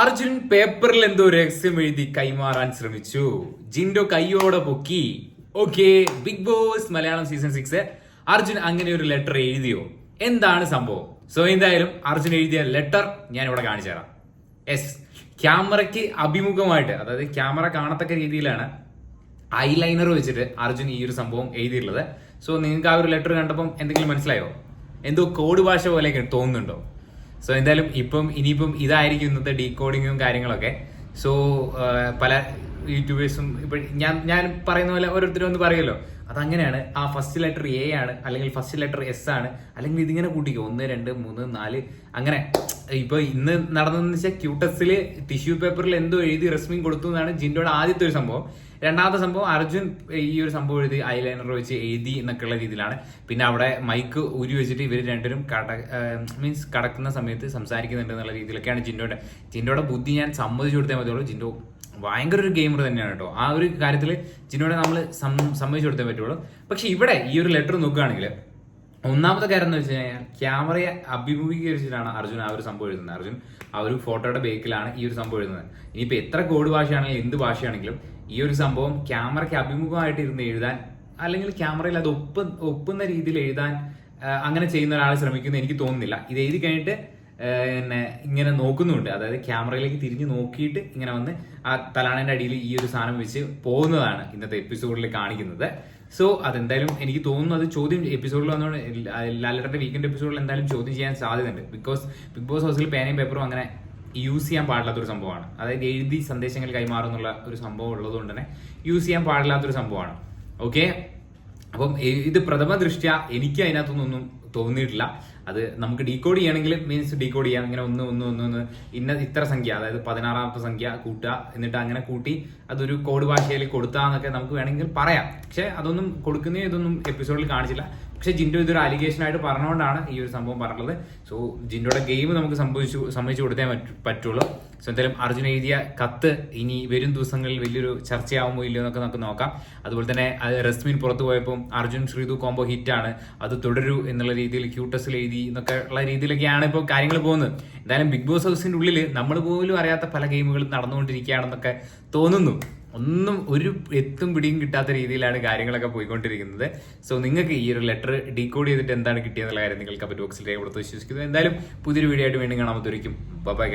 അർജുൻ പേപ്പറിൽ എന്തോ രഹസ്യം എഴുതി കൈമാറാൻ ശ്രമിച്ചു. ജിൻഡോ കൈയോടെ പൊക്കി. Okay Bigg Boss Malayalam season six Arjun അങ്ങനെ ഒരു ലെറ്റർ എഴുതിയോ? എന്താണ് സംഭവം? സോ എന്തായാലും അർജുൻ എഴുതിയ ലെറ്റർ ഞാൻ ഇവിടെ കാണിച്ചു തരാം. എസ് ക്യാമറയ്ക്ക് അഭിമുഖമായിട്ട് അതായത് ക്യാമറ കാണത്തക്ക രീതിയിലാണ് ഐലൈനർ വെച്ചിട്ട് അർജുൻ ഈ ഒരു സംഭവം എഴുതിയിട്ടുള്ളത്. സോ നിങ്ങൾക്ക് ആ ഒരു ലെറ്റർ കണ്ടപ്പം എന്തെങ്കിലും മനസ്സിലായോ? എന്തോ കോഡ് ഭാഷ പോലെയൊക്കെ തോന്നുന്നുണ്ടോ? സോ എന്തായാലും ഇപ്പം ഇനിയിപ്പം ഇതായിരിക്കും ഇന്നത്തെ ഡീകോഡിങ്ങും കാര്യങ്ങളൊക്കെ. സോ പല യൂട്യൂബേഴ്സും ഇപ്പൊ ഞാൻ ഞാൻ പറയുന്ന പോലെ ഓരോരുത്തരും ഒന്ന് പറയുമല്ലോ. അതങ്ങനെയാണ്. ആ ഫസ്റ്റ് ലെറ്റർ എ ആണ് അല്ലെങ്കിൽ ഫസ്റ്റ് ലെറ്റർ എസ് ആണ് അല്ലെങ്കിൽ ഇതിങ്ങനെ കൂട്ടിക്കോ. ഒന്ന് രണ്ട് മൂന്ന് നാല് അങ്ങനെ. ഇപ്പൊ ഇന്ന് നടന്നതെന്ന് വെച്ചാൽ ക്യൂട്ടസിൽ ടിഷ്യൂ പേപ്പറിൽ എന്തോ എഴുതി റെസ്മിൻ കൊടുത്തു എന്നാണ് ജിൻഡോയുടെ ആദ്യത്തെ ഒരു സംഭവം. രണ്ടാമത്തെ സംഭവം അർജുൻ ഈ ഒരു സംഭവം എഴുതി ഐലൈനർ വെച്ച് എഴുതി എന്നൊക്കെയുള്ള രീതിയിലാണ്. പിന്നെ അവിടെ മൈക്ക് ഊരി വെച്ചിട്ട് ഇവർ രണ്ടുപേരും കട മീൻസ് കടക്കുന്ന സമയത്ത് സംസാരിക്കുന്നുണ്ട് എന്നുള്ള രീതിയിലൊക്കെയാണ് ജിൻഡോയുടെ. ജിൻഡോയുടെ ബുദ്ധി ഞാൻ സമ്മതിച്ചു കൊടുത്തേ മതിയുള്ളൂ. ജിൻഡോ ഭയങ്കര ഒരു ഗെയിമർ തന്നെയാണ് കേട്ടോ. ആ ഒരു കാര്യത്തിൽ ജിനോടെ നമ്മൾ സമ്മതിച്ചു കൊടുത്തേ പറ്റുള്ളൂ. പക്ഷെ ഇവിടെ ഈ ഒരു ലെറ്റർ നോക്കുകയാണെങ്കിൽ ഒന്നാമത്തെ കാര്യം എന്ന് വെച്ച് കഴിഞ്ഞാൽ ക്യാമറയെ അഭിമുഖീകരിച്ചിട്ടാണ് അർജുൻ ആ ഒരു സംഭവം എഴുതുന്നത്. അർജുൻ ആ ഒരു ഫോട്ടോയുടെ ബേക്കിലാണ് ഈ ഒരു സംഭവം എഴുതുന്നത്. ഇനിയിപ്പോൾ എത്ര കോഡ് ഭാഷയാണെങ്കിലും എന്ത് ഭാഷയാണെങ്കിലും ഈ ഒരു സംഭവം ക്യാമറയ്ക്ക് അഭിമുഖമായിട്ട് ഇരുന്ന് എഴുതാൻ അല്ലെങ്കിൽ ക്യാമറയിൽ അത് ഒപ്പ് ഒപ്പുന്ന രീതിയിൽ എഴുതാൻ അങ്ങനെ ചെയ്യുന്ന ഒരാൾ ശ്രമിക്കുന്നു എനിക്ക് തോന്നുന്നില്ല. ഇത് എഴുതി കഴിഞ്ഞിട്ട് പിന്നെ ഇങ്ങനെ നോക്കുന്നുണ്ട്. അതായത് ക്യാമറയിലേക്ക് തിരിഞ്ഞ് നോക്കിയിട്ട് ഇങ്ങനെ വന്ന് ആ തലാണന്റെ അടിയിൽ ഈ ഒരു സാധനം വെച്ച് പോകുന്നതാണ് ഇന്നത്തെ എപ്പിസോഡിൽ കാണിക്കുന്നത്. സോ അതെന്തായാലും എനിക്ക് തോന്നുന്നു അത് ചോദ്യം എപ്പിസോഡിൽ വന്നുകൊണ്ട് ലാലറിന്റെ വീക്കെൻഡ് എപ്പിസോഡിൽ എന്തായാലും ചോദ്യം ചെയ്യാൻ സാധ്യതയുണ്ട്. ബിക്കോസ് ബിഗ് ബോസ് ഹൗസിൽ പേനയും പേപ്പറും അങ്ങനെ യൂസ് ചെയ്യാൻ പാടില്ലാത്തൊരു സംഭവമാണ്. അതായത് എഴുതി സന്ദേശങ്ങൾ കൈമാറുന്നുള്ള ഒരു സംഭവം ഉള്ളതുകൊണ്ട് തന്നെ യൂസ് ചെയ്യാൻ പാടില്ലാത്തൊരു സംഭവമാണ്. ഓക്കെ അപ്പം ഇത് പ്രഥമ ദൃഷ്ട്യ എനിക്ക് അതിനകത്തൊന്നും തോന്നിയിട്ടില്ല. അത് നമുക്ക് ഡീകോഡ് ചെയ്യണമെങ്കിൽ മീൻസ് ഡീകോഡ് ചെയ്യാം. അങ്ങനെ ഒന്ന് ഒന്ന് ഒന്ന് ഒന്ന് ഇന്ന ഇത്ര സംഖ്യ അതായത് പതിനാറാമത്തെ സംഖ്യ കൂട്ടുക എന്നിട്ട് അങ്ങനെ കൂട്ടി അതൊരു കോഡ് ഭാഷയിൽ കൊടുത്താന്നൊക്കെ നമുക്ക് വേണമെങ്കിൽ പറയാം. പക്ഷെ അതൊന്നും കൊടുക്കുന്ന ഇതൊന്നും എപ്പിസോഡിൽ കാണിച്ചില്ല. പക്ഷെ ജിൻഡോ ഇതൊരു അലിഗേഷൻ ആയിട്ട് പറഞ്ഞുകൊണ്ടാണ് ഈ ഒരു സംഭവം പറഞ്ഞത് സോ ജിൻഡോയുടെ ഗെയിം നമുക്ക് സംഭവിച്ചു സമ്മതിച്ചു കൊടുത്തേ പറ്റു- പറ്റുള്ളൂ. സോ എന്തായാലും അർജുൻ എഴുതിയ കത്ത് ഇനി വരും ദിവസങ്ങളിൽ വലിയൊരു ചർച്ചയാവുമോ ഇല്ലയോ എന്നൊക്കെ നമുക്ക് നോക്കാം. അതുപോലെ തന്നെ റസ്മിൻ പുറത്തു പോയപ്പോൾ അർജുൻ ശ്രീതു കോംബോ ഹിറ്റ് ആണ്. അത് തുടരൂ എന്നുള്ള രീതിയിൽ ക്യൂട്ടസിൽ എഴുതി എന്നൊക്കെ ഉള്ള രീതിയിലൊക്കെയാണ് ഇപ്പോൾ കാര്യങ്ങൾ പോകുന്നത്. എന്തായാലും ബിഗ് ബോസ് ഹൗസിന്റെ ഉള്ളിൽ നമ്മൾ പോലും അറിയാത്ത പല ഗെയിമുകളും നടന്നുകൊണ്ടിരിക്കുകയാണെന്നൊക്കെ തോന്നുന്നു. ഒന്നും ഒരു എത്തും പിടിയും കിട്ടാത്ത രീതിയിലാണ് കാര്യങ്ങളൊക്കെ പോയിക്കൊണ്ടിരിക്കുന്നത്. സോ നിങ്ങൾക്ക് ഈ ഒരു ലെറ്റർ ഡീകോഡ് ചെയ്തിട്ട് എന്താണ് കിട്ടിയെന്നുള്ള കാര്യം നിങ്ങൾക്ക് കമന്റ് ബോക്സിൽ രേഖപ്പെടുത്ത് വിശ്വസിക്കുന്നു. എന്തായാലും പുതിയൊരു വീഡിയോ ആയിട്ട് വീണ്ടും കാണാൻ പറ്റുമായിരിക്കും ബൈ